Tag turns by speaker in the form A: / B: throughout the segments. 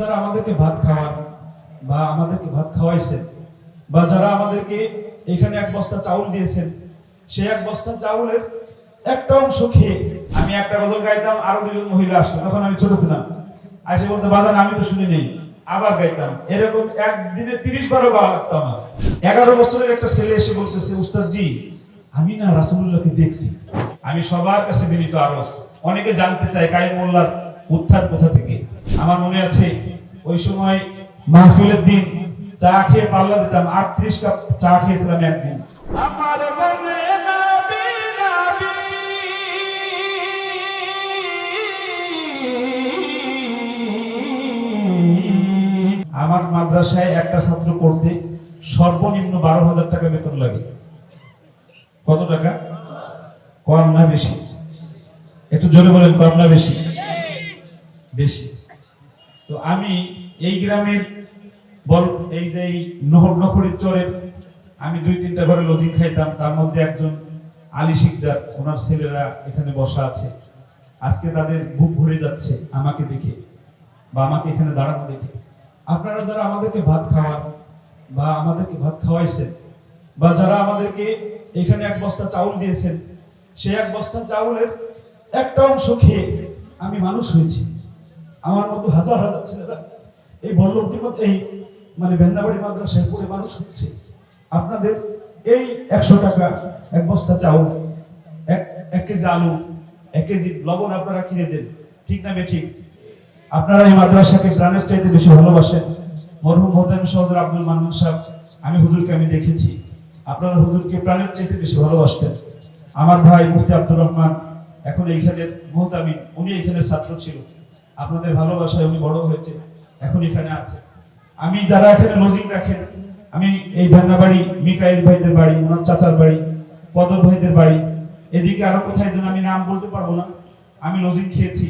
A: যারা আমাদেরকে ভাত খাওয়ান বা আমাদেরকে ভাত খাওয়াইছেন বা যারা আমাদেরকে এখানে এক বস্তা চাউল দিয়েছেন, সে এক বস্তা চাউলের একটা অংশ খেয়ে আমি একটা গজল গাইতাম, আরও দুজন মহিলা আসতো। তখন আমি ছোট ছিলাম। আসে বলতে, বাজান, আমি তো শুনি নেই। আবার গাইতাম। এরকম একদিনে তিরিশ বারো গাওয়া লাগতো আমার। এগারো বছরের একটা ছেলে এসে বলতেছে উস্তাদ জি আমি না রাসুল্লাহকে দেখছি। আমি সবার কাছে বিনীত আরস। অনেকে জানতে চায় কাই মোল্লার উত্থান কোথা থেকে? আমার মনে আছে ওই সময় মাহফিলের দিন চা খেয়ে পাল্লা দিতাম আটত্রিশ কাপ চা খেয়েছিলাম একদিন। আমার মনে আমার মাদ্রাসায় একটা ছাত্র পড়তে সর্বনিম্ন বারো হাজার টাকা বেতন লাগে। কত টাকা? কম না বেশি? একটু জোরে বলেন কম না বেশি? বেশি। তো আমি এই গ্রামের বল, এই যে নহর নখরির চরের, আমি দুই, তিনটা ঘরে লজিং খাইতাম, তার মধ্যে একজন আলী শিকদার, ওনার ছেলেরা এখানে বসা আছে। আজকে তাদের বুক ভরে যাচ্ছে আমাকে দেখে বা আমাকে এখানে দাঁড়ানো দেখে। আপনারা যারা আমাদেরকে ভাত খাওয়ান বা আমাদেরকে ভাত খাওয়াইছেন বা যারা আমাদেরকে এখানে এক বস্তা চাউল দিয়েছেন, সেই এক বস্তা চাউলের একটা অংশ খেয়ে আমি মানুষ হয়েছি। আমার মতো হাজার হাজার ছেলেরা এই বল্লভটির মধ্যে এই মানে ভেন্নাবাড়ি মাদ্রাসায় পড়ে মানুষ হচ্ছে। আপনাদের এই একশো টাকা এক বস্তা চাউল, এক এক কেজি আলু, এক কেজি লবণ আপনারা কিনে দেন। ঠিক না ঠিক আপনারা এই মাদ্রাসাকে প্রাণের চাইতে বেশি ভালোবাসেন। মরহুম মোহতাম সহদর আব্দুল মান্নান সাহেব, আমি হুজুরকে আমি দেখেছি। আপনারা হুজুরকে প্রাণের চাইতে বেশি ভালোবাসতেন। আমার ভাই মুফতি আব্দুর রহমান এখন এইখানের মোহতামিন উনি এখানে ছাত্র ছিল। আপনাদের ভালোবাসায় উনি বড় হয়েছে, এখন এখানে আছে। আমি যারা এখানে লজিং রাখেন, আমি এই ভেন্নাবাড়ি মিকাইল ভাইদের বাড়ি, ওনার চাচার বাড়ি পদর ভাইদের বাড়ি, এদিকে আরও কোথায় যেন আমি নাম বলতে পারব না, আমি লজিং খেয়েছি।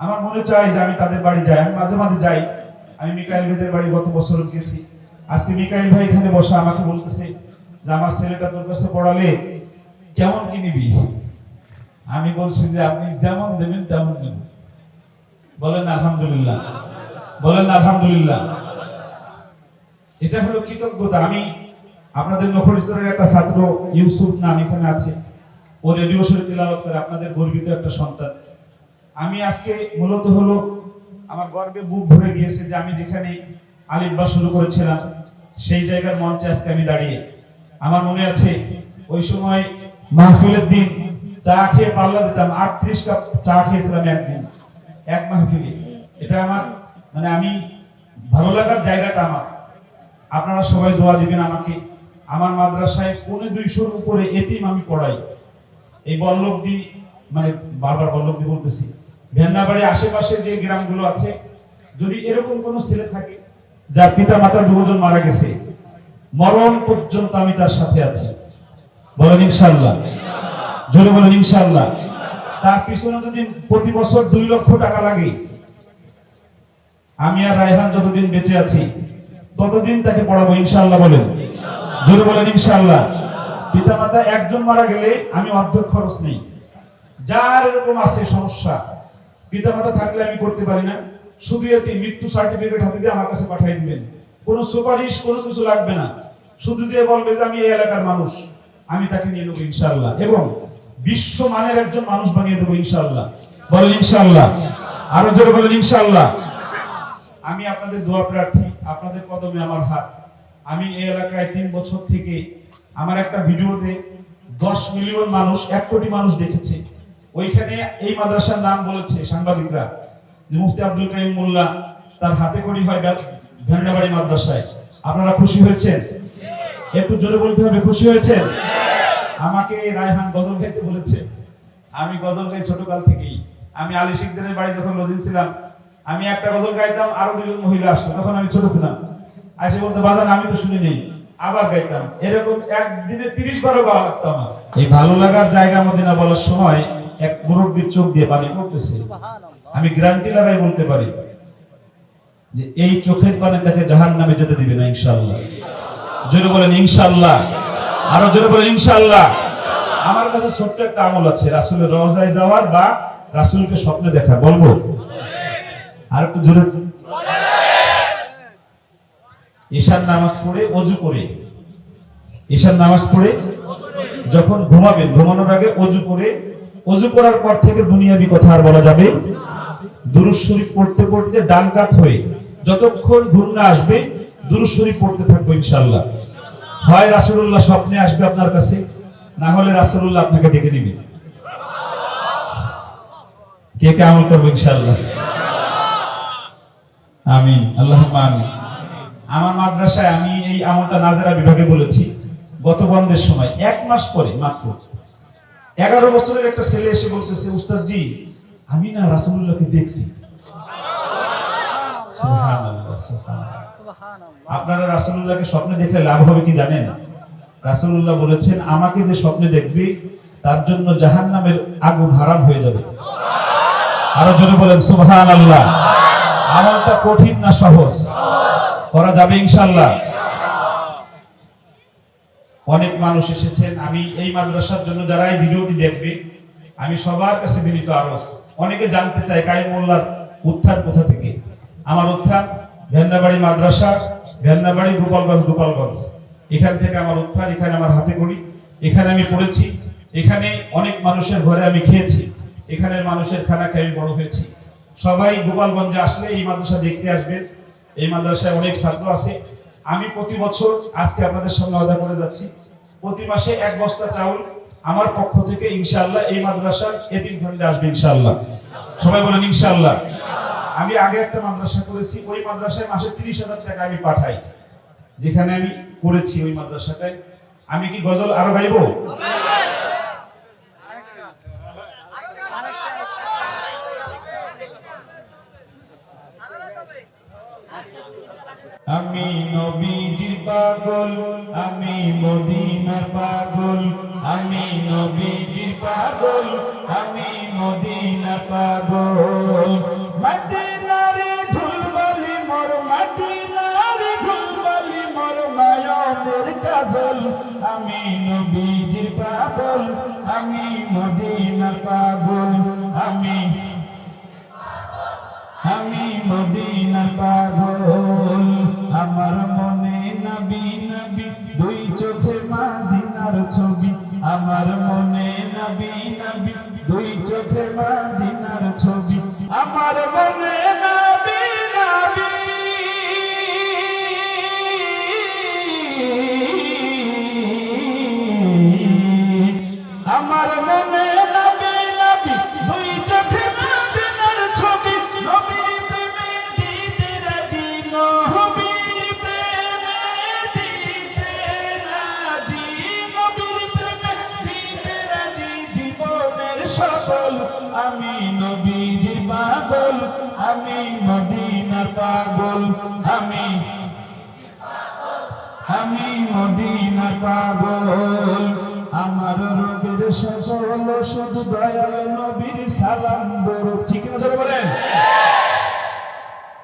A: আমার মনে চায় যে আমি তাদের বাড়ি যাই, আমি মাঝে মাঝে যাই। আমি মিকাইল ভাইদের বাড়ি গত বছর গেছি। আজকে মিকাইল ভাই এখানে বসা আমাকে বলতেছে যে আমার ছেলেটা তোর কাছে পড়ালে কেমন কি নিবি? আমি বলছি যে আপনি যেমন দেবেন তেমন নেব। বলেন আলহামদুলিল্লাহ। বলেন আলহামদুলিল্লাহ। এটা হলো কৃতজ্ঞতা। আমি আপনাদের নখরিস্তরের একটা ছাত্র, ইউসুফ নাম এখানে আছে। ও রেডিও শরীফ তেলাওয়াত করে আপনাদের গর্বিত একটা সন্তান। আমি আজকে মূলত হলো আমার গর্বে বুক ভরে গিয়েছে যে আমি যেখানে আলিফবা শুরু করেছিলাম, সেই জায়গার মঞ্চে আজকে আমি দাঁড়িয়ে। আমার মনে আছে, ওই সময় মাহফিলের দিন চা খেয়ে পাল্লা দিতাম, আটত্রিশ কাপ চা খেয়েছিলাম একদিন। এক মাহফিলে। এটা আমার মানে আমি ভালো লাগার জায়গাটা আমার। আপনারা সবাই দোয়া দিবেন আমাকে। আমার মাদ্রাসায় পৌনে দুইশোর উপরে এটিম আমি পড়াই। এই বল্লভদি মানে বারবার বল্লভদি বলতেছি, ভেন্নাবাড়ি আশেপাশে যে গ্রামগুলো আছে, যদি এরকম কোনো ছেলে থাকে, যার পিতা মাতা দুজন মারা গেছে, মরণ পর্যন্ত আমি তার সাথে আছি। বলেন ইনশাল্লাহ। জোরে বলেন ইনশাল্লাহ। তার পিছনে যদি প্রতি বছর দুই লক্ষ টাকা লাগে, আমি আর রায়হান যতদিন বেঁচে আছি, ততদিন তাকে পড়াবো ইনশাল্লাহ বলেন। জোরে বলেন ইনশাল্লাহ পিতা মাতা একজন মারা গেলে আমি অর্ধেক খরচ নেই। যার এরকম আছে সমস্যা পিতা মাতা থাকলে আমি করতে পারি না। শুধু এতে মৃত্যু সার্টিফিকেট হাতে দিয়ে আমার কাছে পাঠিয়ে দিবেন। কোনো সুপারিশ, কোনো কিছু লাগবে না। শুধু যে বলবে যে আমি এই এলাকার মানুষ, আমি তাকে নিয়ে নেব ইনশাল্লাহ এবং বিশ্ব মানের একজন মানুষ বানিয়ে দেবো ইনশাল্লাহ বলেন ইনশাল্লাহ আরও জোরে বলেন ইনশাল্লাহ আমি আপনাদের দোয়া প্রার্থী, আপনাদের কদমে আমার হাত। আমি এই এলাকায় তিন বছর থেকে আমার একটা ভিডিওতে দশ মিলিয়ন মানুষ, এক কোটি মানুষ দেখেছে। ওইখানে এই মাদ্রাসার নাম বলেছে সাংবাদিকরা, যে মুফতি আব্দুল কাইম মোল্লা তার হাতে করি হয় ভেন্ডাবাড়ি মাদ্রাসায়। আপনারা খুশি হয়েছেন? একটু জোরে বলতে হবে, খুশি হয়েছেন? আমাকে রায়হান গজল গাইতে বলেছে। আমি গজল গাই ছোটকাল থেকেই। আমি আলী শিকদারের বাড়ি যখন লজিং ছিলাম, আমি একটা গজল গাইতাম, আরও দুজন মহিলা আসতো। তখন আমি ছোট ছিলাম। আসে বলতে, বাজান, আমি তো শুনি নেই। আবার গাইতাম। এরকম একদিনে তিরিশ বারো গাওয়া লাগতো আমার। এই ভালো লাগার জায়গা মদিনা বলার সময় এক মুরব্বীর চোখ দিয়ে পানি পড়তেছে। আমি গ্যারান্টি লাগাই বলতে পারি যে, এই চোখের পানি তাকে জাহান নামে যেতে দিবে না ইনশাল্লাহ জোরে বলেন, ইনশাআল্লাহ। আরও জোরে বলেন ইনশাআল্লাহ। আমার কাছে ছোট্ট একটা আমল আছে, রাসূলের রওজায় যাওয়ার বা রাসূলকে স্বপ্নে দেখা বলব? আর একটু জোরে। ঈশার নামাজ পড়ে, অজু করে। ঈশার নামাজ পড়ে, যখন ঘুমাবেন, ঘুমানোর আগে অজু করে। অজু করার পর থেকে দুনিয়াবি কথা আর বলা যাবে দুরুদ শরীফ পড়তে পড়তে ডান কাত হয়ে, যতক্ষণ ঘুম না আসবে, দুরুদ শরীফ পড়তে থাকব ইনশাআল্লাহ। হয় রাসূলুল্লাহ স্বপ্নে আসবে আপনার কাছে, না হলে রাসূলুল্লাহ আপনাকে ডেকে নিবে। কে কে আমল করব ইনশাআল্লাহ? আমিন আল্লাহ আমিন। আমার মাদ্রাসায় আমি এই আমলটা নাজারা বিভাগে বলেছি, গত বন্ধের সময়, এক মাস পরে মাত্র। এগারো বছরের একটা ছেলে এসে বলতেছে উস্তাদ জি আমি না রাসূলুল্লাহকে দেখছি। আপনারা রাসূলুল্লাহকে স্বপ্নে দেখলে লাভ হবে কি জানেন? রাসূলুল্লাহ বলেছেন আমাকে যে স্বপ্নে দেখবে তার জন্য জাহান্নামের আগুন হারাম হয়ে যাবে। আরও জোরে বলেন সুবহানাল্লাহ। আমলটা কঠিন না সহজ? করা যাবে ইনশাআল্লাহ। অনেক মানুষ এসেছেন আমি এই মাদ্রাসার জন্য যারা এই ভিডিওটি দেখবে আমি সবার কাছে বিনীত আরজ। অনেকে জানতে চায় কাইম মোল্লার উত্থান কোথা থেকে? আমার উত্থান ভেন্নাবাড়ি মাদ্রাসা ভেন্নাবাড়ি গোপালগঞ্জ গোপালগঞ্জ। এখান থেকে আমার উত্থান, এখানে আমার হাতে করি এখানে আমি পড়েছি, এখানে অনেক মানুষের ঘরে আমি খেয়েছি, এখানের মানুষের খানা খেয়ে আমি বড় হয়েছি। সবাই গোপালগঞ্জে আসলে এই মাদ্রাসা দেখতে আসবেন। এই মাদ্রাসায় অনেক ছাত্র আছে। আমি প্রতি বছর আজকে আপনাদের সামনে অদা করে যাচ্ছি। প্রতি মাসে এক বস্তা চাউল আমার পক্ষ থেকে ইনশাল্লাহ এই মাদ্রাসার এতিম ফান্ডে আসবে ইনশাল্লাহ সবাই বলেন ইনশাআল্লাহ। আমি আগে একটা মাদ্রাসা করেছি, ওই মাদ্রাসায় মাসে তিরিশ হাজার টাকা আমি পাঠাই। যেখানে আমি করেছি ওই মাদ্রাসাটায়। আমি কি গজল আরও গাইবো? আমি নবীজির পাগল, আমি মদিনার পাগল, আমি নবীজির পাগল, আমি মদিনার পাগল। আমি মদিনার পাগল, আমি আমি মদিনার পাগল। আমার মনে নবী নবী, দুই চোখে মাদিনার ছবি। আমার মনে নবী নবী, দুই চোখে মাদিনার ছবি। আমার মনে আমি মদিনার পাগল, আমি আমি মদিনার পাগল। আমার রোগের সকল শুধু দয়াল নবীর সালাম দরুদ। ঠিক আছে বলেন?